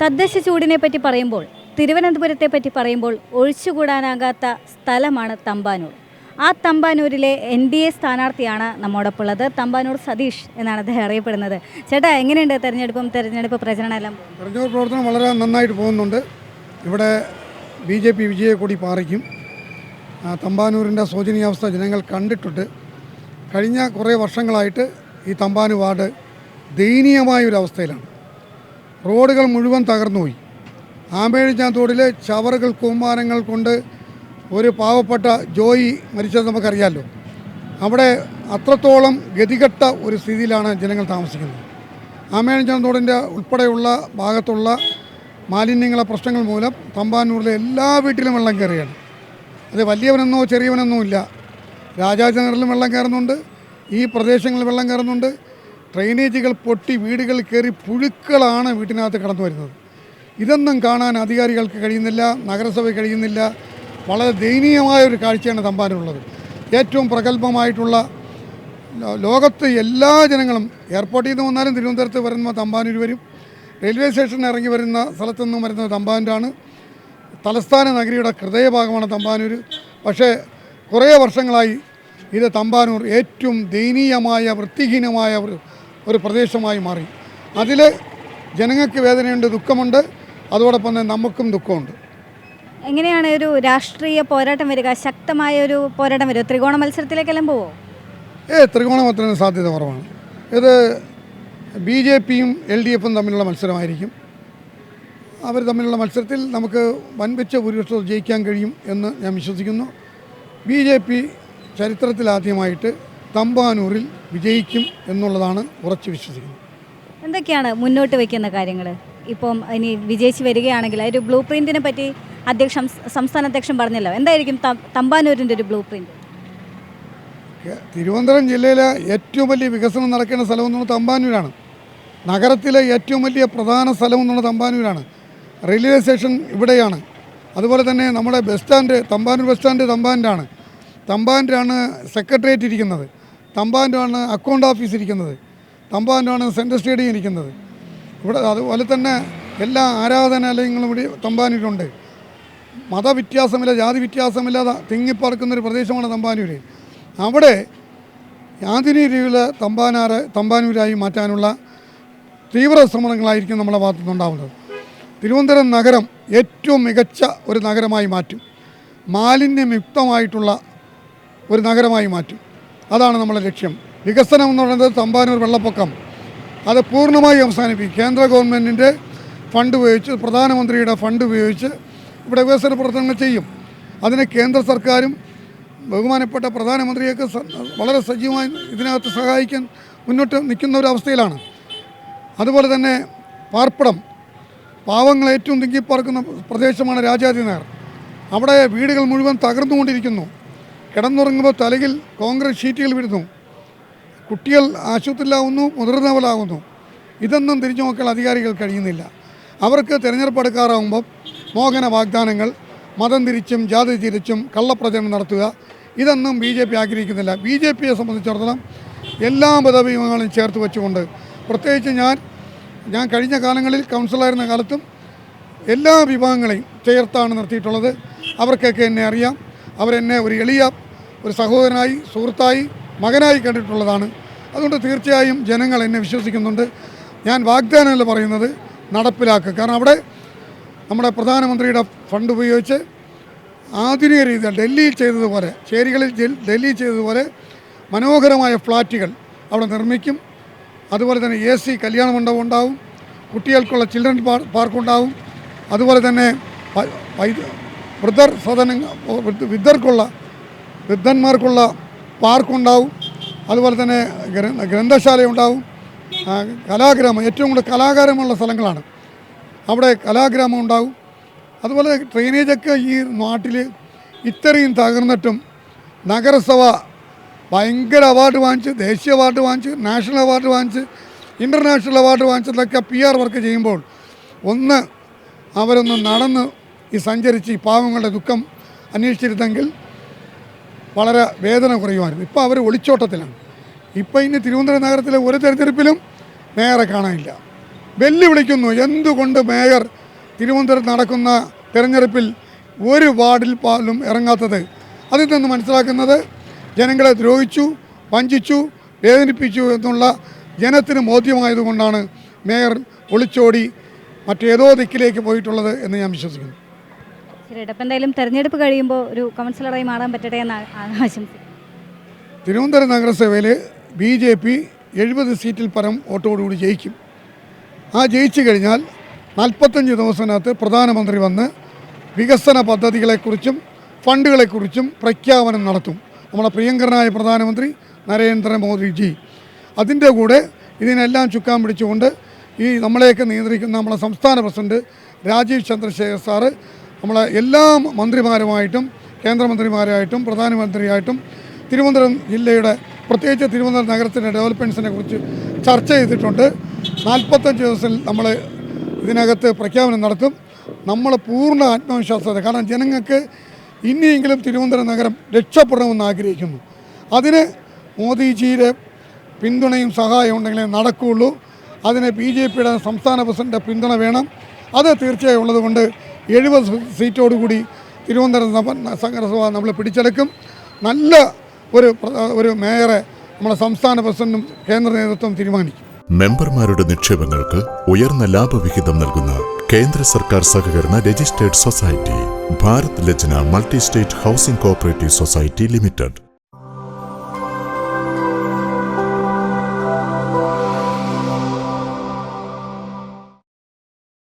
തദ്ദേശ ചൂടിനെ പറ്റി പറയുമ്പോൾ തിരുവനന്തപുരത്തെ പറ്റി പറയുമ്പോൾ ഒഴിച്ചുകൂടാനാകാത്ത സ്ഥലമാണ് തമ്പാനൂർ. ആ തമ്പാനൂരിലെ എൻ ഡി എ സ്ഥാനാർത്ഥിയാണ് നമ്മോടൊപ്പം ഉള്ളത് തമ്പാനൂർ സതീഷ് എന്നാണ് അദ്ദേഹം അറിയപ്പെടുന്നത്. ചേട്ടാ എങ്ങനെയുണ്ട് തെരഞ്ഞെടുപ്പും തെരഞ്ഞെടുപ്പ് പ്രചരണം എല്ലാം? തെരഞ്ഞെടുപ്പ് പ്രവർത്തനം വളരെ നന്നായിട്ട് പോകുന്നുണ്ട്. ഇവിടെ ബി ജെ പി വിജയെ കൂടി പാറിക്കും. തമ്പാനൂരിന്റെ ശോചനീയാവസ്ഥ ജനങ്ങൾ കണ്ടിട്ടുണ്ട്. കഴിഞ്ഞ കുറേ വർഷങ്ങളായിട്ട് ഈ തമ്പാനൂർ വാർഡ് ദയനീയമായ ഒരു അവസ്ഥയിലാണ് റോഡുകൾ മുഴുവൻ തകർന്നുപോയി ആമ്പേഴിച്ചാൻ തോടിലെ ചവറുകൾ കൂമ്പാരങ്ങൾ കൊണ്ട് ഒരു പാവപ്പെട്ട ജോയി മരിച്ചത് നമുക്കറിയാമല്ലോ അവിടെ അത്രത്തോളം ഗതികെട്ട ഒരു സ്ഥിതിയിലാണ് ജനങ്ങൾ താമസിക്കുന്നത്. ആമേഴഞ്ചാൻ തോടിന്റെ ഉൾപ്പെടെയുള്ള ഭാഗത്തുള്ള മാലിന്യങ്ങളെ പ്രശ്നങ്ങൾ മൂലം തമ്പാനൂരിലെ എല്ലാ വീട്ടിലും വെള്ളം കയറിയാണ്. അത് വലിയവനെന്നോ ചെറിയവനെന്നോ ഇല്ല രാജാജനറിലും വെള്ളം കയറുന്നുണ്ട്. ഈ പ്രദേശങ്ങളിൽ വെള്ളം കയറുന്നുണ്ട്. ഡ്രെയിനേജുകൾ പൊട്ടി വീടുകൾ കയറി പുഴുക്കളാണ് വീട്ടിനകത്ത് കടന്നു വരുന്നത്. ഇതൊന്നും കാണാൻ അധികാരികൾക്ക് കഴിയുന്നില്ല നഗരസഭ കഴിയുന്നില്ല. വളരെ ദയനീയമായ ഒരു കാഴ്ചയാണ് തമ്പാനുള്ളത്. ഏറ്റവും പ്രഗത്ഭമായിട്ടുള്ള ലോകത്ത് എല്ലാ ജനങ്ങളും എയർപോർട്ടിൽ നിന്ന് വന്നാലും തിരുവനന്തപുരത്ത് വരുന്ന തമ്പാനൂർ വരും റെയിൽവേ സ്റ്റേഷനിൽ ഇറങ്ങി വരുന്ന സ്ഥലത്തു നിന്നും വരുന്നത് തമ്പാനൂരാണ് തലസ്ഥാന നഗരിയുടെ ഹൃദയഭാഗമാണ് തമ്പാനൂർ പക്ഷേ കുറേ വർഷങ്ങളായി ഇത് തമ്പാനൂർ ഏറ്റവും ദയനീയമായ വൃത്തിഹീനമായ ഒരു പ്രദേശമായി മാറി. അതിൽ ജനങ്ങൾക്ക് വേദനയുണ്ട് ദുഃഖമുണ്ട്. അതോടൊപ്പം തന്നെ നമുക്കും ദുഃഖമുണ്ട്. എങ്ങനെയാണ് ഒരു രാഷ്ട്രീയ പോരാട്ടം വരിക? ശക്തമായ ഒരു പോരാട്ടം വരിക? ത്രികോണ മത്സരത്തിലേക്കെല്ലാം പോവോ ഏ ത്രികോണ മത്സരത്തിന് സാധ്യത കുറവാണ്. ഇത് ബി ജെ പിയും എൽ ഡി എഫും തമ്മിലുള്ള മത്സരമായിരിക്കും. അവർ തമ്മിലുള്ള മത്സരത്തിൽ നമുക്ക് വൻപിച്ച ഭൂരിപക്ഷം ജയിക്കാൻ കഴിയും എന്ന് ഞാൻ വിശ്വസിക്കുന്നു. ബി ജെ പി ചരിത്രത്തിലാദ്യമായിട്ട് തമ്പാനൂരിൽ വിജയിക്കും എന്നുള്ളതാണ് ഉറച്ചു വിശ്വസിക്കുന്നത്. എന്തൊക്കെയാണ് മുന്നോട്ട് വയ്ക്കുന്ന കാര്യങ്ങൾ ഇപ്പം ഇനി വിജയിച്ച് വരികയാണെങ്കിൽ ഒരു ബ്ലൂ പ്രിന്റിനെ പറ്റി അധ്യക്ഷൻ സംസ്ഥാന അധ്യക്ഷൻ പറഞ്ഞല്ലോ. എന്തായിരിക്കും തമ്പാനൂരിന്റെ ഒരു ബ്ലൂ പ്രിന്റ് തിരുവനന്തപുരം ജില്ലയിലെ ഏറ്റവും വലിയ വികസനം നടക്കേണ്ട സ്ഥലം എന്നുള്ളത് തമ്പാനൂരാണ്. നഗരത്തിലെ ഏറ്റവും വലിയ പ്രധാന സ്ഥലം എന്നുള്ളത് തമ്പാനൂരാണ്. റെയിൽവേ സ്റ്റേഷൻ ഇവിടെയാണ്. അതുപോലെ തന്നെ നമ്മുടെ bus stand Thampanoor bus stand തമ്പാന്റാണ് തമ്പാന്റാണ് സെക്രട്ടേറിയറ്റ് ഇരിക്കുന്നത്. തമ്പാന്റാണ് അക്കൗണ്ട് ഓഫീസ് ഇരിക്കുന്നത്. തമ്പാന്റാണ് സെൻട്രൽ സ്റ്റേഡിയം ഇരിക്കുന്നത്. ഇവിടെ അതുപോലെ തന്നെ എല്ലാ ആരാധനാലയങ്ങളും ഇവിടെ തമ്പാനൂരുണ്ട്. മതവ്യത്യാസമില്ല ജാതി വ്യത്യാസമില്ലാതെ തിങ്ങിപ്പറക്കുന്നൊരു പ്രദേശമാണ് തമ്പാനൂര്. അവിടെ യാതൊരു രീതിയിൽ തമ്പാനാറ് തമ്പാനൂരായി മാറ്റാനുള്ള തീവ്ര ശ്രമങ്ങളായിരിക്കും നമ്മളെ ഭാഗത്തു നിന്നുണ്ടാവുന്നത് തിരുവനന്തപുരം നഗരം ഏറ്റവും മികച്ച ഒരു നഗരമായി മാറ്റും. മാലിന്യമുക്തമായിട്ടുള്ള ഒരു നഗരമായി മാറ്റും. അതാണ് നമ്മുടെ ലക്ഷ്യം. വികസനം എന്ന് പറയുന്നത് തമ്പാനൂർ വെള്ളപ്പൊക്കം. അത് പൂർണമായി അവസാനിപ്പിക്കും. കേന്ദ്ര ഗവൺമെന്റിന്റെ ഫണ്ട് ഉപയോഗിച്ച് പ്രധാനമന്ത്രിയുടെ ഫണ്ട് ഉപയോഗിച്ച് ഇവിടെ വികസന പ്രവർത്തനങ്ങൾ ചെയ്യും. അതിന് കേന്ദ്ര സർക്കാരും ബഹുമാനപ്പെട്ട പ്രധാനമന്ത്രിയൊക്കെ വളരെ സജീവമായി ഇതിനകത്ത് സഹായിക്കാൻ മുന്നോട്ട് നിൽക്കുന്ന ഒരു അവസ്ഥയിലാണ്. അതുപോലെ തന്നെ പാർപ്പിടം. പാവങ്ങൾ ഏറ്റവും തിങ്ങിപ്പാർക്കുന്ന പ്രദേശമാണ് രാജാജി നഗർ അവിടെ വീടുകൾ മുഴുവൻ തകർന്നുകൊണ്ടിരിക്കുന്നു. കിടന്നുറങ്ങുമ്പോൾ തലയിൽ കോൺക്രീറ്റ് ഷീറ്റുകൾ വിടുന്നു. കുട്ടികൾ ആശുപത്രിയിലാവുന്നു മുതിർന്നവരാകുന്നു ഇതൊന്നും തിരിഞ്ഞു നോക്കാൻ അധികാരികൾ കഴിയുന്നില്ല. അവർക്ക് തിരഞ്ഞെടുപ്പ് എടുക്കാറാകുമ്പം മോഹന വാഗ്ദാനങ്ങൾ മതം തിരിച്ചും ജാതി തിരിച്ചും കള്ളപ്രചരണം നടത്തുക. ഇതൊന്നും ബി ജെ പി ആഗ്രഹിക്കുന്നില്ല. ബി ജെ പിയെ സംബന്ധിച്ചിടത്തോളം എല്ലാ മതവിഭാഗങ്ങളും ചേർത്ത് വെച്ചുകൊണ്ട് പ്രത്യേകിച്ച് ഞാൻ ഞാൻ കഴിഞ്ഞ കാലങ്ങളിൽ കൗൺസിലായിരുന്ന കാലത്തും എല്ലാ വിഭാഗങ്ങളെയും ചേർത്താണ് നിർത്തിയിട്ടുള്ളത്. അവർക്കൊക്കെ എന്നെ അറിയാം. അവരെന്നെ ഒരു എളിയ ഒരു സഹോദരനായി സുഹൃത്തായി മകനായി കണ്ടിട്ടുള്ളതാണ്. അതുകൊണ്ട് തീർച്ചയായും ജനങ്ങൾ എന്നെ വിശ്വസിക്കുന്നുണ്ട്. ഞാൻ വാഗ്ദാനമല്ല പറയുന്നത് നടപ്പിലാക്കുക. കാരണം അവിടെ നമ്മുടെ പ്രധാനമന്ത്രിയുടെ ഫണ്ട് ഉപയോഗിച്ച് ആധുനിക രീതിയിൽ ഡൽഹിയിൽ ചെയ്തതുപോലെ ചേരികളിൽ ഡൽഹിയിൽ ചെയ്തതുപോലെ മനോഹരമായ ഫ്ലാറ്റുകൾ അവിടെ നിർമ്മിക്കും. അതുപോലെ തന്നെ എ സി കല്യാണ മണ്ഡപം ഉണ്ടാവും. കുട്ടികൾക്കുള്ള ചിൽഡ്രൻ പാർക്ക് ഉണ്ടാവും അതുപോലെ തന്നെ വൃദ്ധർ സദനങ്ങൾ വൃദ്ധർക്കുള്ള വൃദ്ധന്മാർക്കുള്ള പാർക്കുണ്ടാവും. അതുപോലെ തന്നെ ഗ്രന്ഥശാലയുണ്ടാവും. കലാഗ്രാമം ഏറ്റവും കൂടുതൽ കലാകാരമുള്ള സ്ഥലങ്ങളാണ്. അവിടെ കലാഗ്രാമം ഉണ്ടാവും. അതുപോലെ ഡ്രെയിനേജൊക്കെ ഈ നാട്ടിൽ ഇത്രയും തകർന്നിട്ടും നഗരസഭ ഭയങ്കര അവാർഡ് വാങ്ങിച്ച് ദേശീയ അവാർഡ് വാങ്ങിച്ച് നാഷണൽ അവാർഡ് വാങ്ങിച്ച് ഇന്റർനാഷണൽ അവാർഡ് വാങ്ങിച്ചതൊക്കെ പി ആർ വർക്ക് ചെയ്യുമ്പോൾ ഒന്ന് അവരൊന്ന് നടന്ന് ഈ സഞ്ചരിച്ച് ഈ പാവങ്ങളുടെ ദുഃഖം അന്വേഷിച്ചിരുന്നെങ്കിൽ വളരെ വേദന കുറയുമായിരുന്നു. ഇപ്പോൾ അവർ ഒളിച്ചോട്ടത്തിലാണ്. ഇപ്പോൾ ഇനി തിരുവനന്തപുരം നഗരത്തിലെ ഒരു തെരഞ്ഞെടുപ്പിലും മേയറെ കാണാനില്ല. വെല്ലുവിളിക്കുന്നു എന്തുകൊണ്ട് മേയർ തിരുവനന്തപുരത്ത് നടക്കുന്ന തെരഞ്ഞെടുപ്പിൽ ഒരു വാർഡിൽ പാലും ഇറങ്ങാത്തത്? അതിൽ നിന്ന് മനസ്സിലാക്കുന്നത് ജനങ്ങളെ ദ്രോഹിച്ചു വഞ്ചിച്ചു വേദനിപ്പിച്ചു എന്നുള്ള ജനത്തിന് ബോധ്യമായതുകൊണ്ടാണ് മേയർ ഒളിച്ചോടി മറ്റേതോ ദിക്കിലേക്ക് പോയിട്ടുള്ളത് എന്ന് ഞാൻ വിശ്വസിക്കുന്നു. എന്തായാലും തെരഞ്ഞെടുപ്പ് കഴിയുമ്പോൾ ഒരു കൗൺസിലറായി മാറാൻ പറ്റട്ടെ എന്ന് തിരുവനന്തപുരം നഗരസഭയിൽ ബി ജെ പി എഴുപത് സീറ്റിൽ പരം വോട്ടോടുകൂടി ജയിക്കും. ആ ജയിച്ചു കഴിഞ്ഞാൽ നാൽപ്പത്തഞ്ച് ദിവസത്തിനകത്ത് പ്രധാനമന്ത്രി വന്ന് വികസന പദ്ധതികളെക്കുറിച്ചും ഫണ്ടുകളെക്കുറിച്ചും പ്രഖ്യാപനം നടത്തും. നമ്മുടെ പ്രിയങ്കരനായ പ്രധാനമന്ത്രി നരേന്ദ്രമോദിജി. അതിന്റെ കൂടെ ഇതിനെല്ലാം ചുക്കാൻ പിടിച്ചുകൊണ്ട് ഈ നമ്മളെയൊക്കെ നിയന്ത്രിക്കുന്ന നമ്മുടെ സംസ്ഥാന പ്രസിഡന്റ് രാജീവ് ചന്ദ്രശേഖർ സാറ് നമ്മളെ എല്ലാ മന്ത്രിമാരുമായിട്ടും കേന്ദ്രമന്ത്രിമാരായിട്ടും പ്രധാനമന്ത്രിയായിട്ടും തിരുവനന്തപുരം ജില്ലയുടെ പ്രത്യേകിച്ച് തിരുവനന്തപുരം നഗരത്തിന്റെ ഡെവലപ്മെന്റ്സിനെ കുറിച്ച് ചർച്ച ചെയ്തിട്ടുണ്ട്. നാൽപ്പത്തഞ്ച് ദിവസം നമ്മൾ ഇതിനകത്ത് പ്രഖ്യാപനം നടത്തും നമ്മൾ പൂർണ ആത്മവിശ്വാസത്തെ കാരണം ജനങ്ങൾക്ക് ഇനിയെങ്കിലും തിരുവനന്തപുരം നഗരം രക്ഷപ്പെടണമെന്ന് ആഗ്രഹിക്കുന്നു. അതിന് മോദിജിയുടെ പിന്തുണയും സഹായവും ഉണ്ടെങ്കിലേ നടക്കുകയുള്ളൂ. അതിന് ബി ജെ പിയുടെ സംസ്ഥാന പ്രസിഡന്റെ പിന്തുണ വേണം. അത് തീർച്ചയായും ഉള്ളതുകൊണ്ട് എഴുപത് സീറ്റോടുകൂടി തിരുവനന്തപുരം നഗ- നഗരസഭ നമ്മൾ പിടിച്ചെടുക്കും. നല്ല ഒരു ഒരു മേയറെ നമ്മുടെ സംസ്ഥാന പ്രസിഡന്റും കേന്ദ്ര നേതൃത്വം തീരുമാനിക്കും. മെമ്പർമാരുടെ നിക്ഷേപങ്ങൾക്ക് ഉയർന്ന ലാഭവിഹിതം നൽകുന്ന കേന്ദ്ര സർക്കാർ സഹകരണ registered society Bharat Lajna multi state housing cooperative society limited.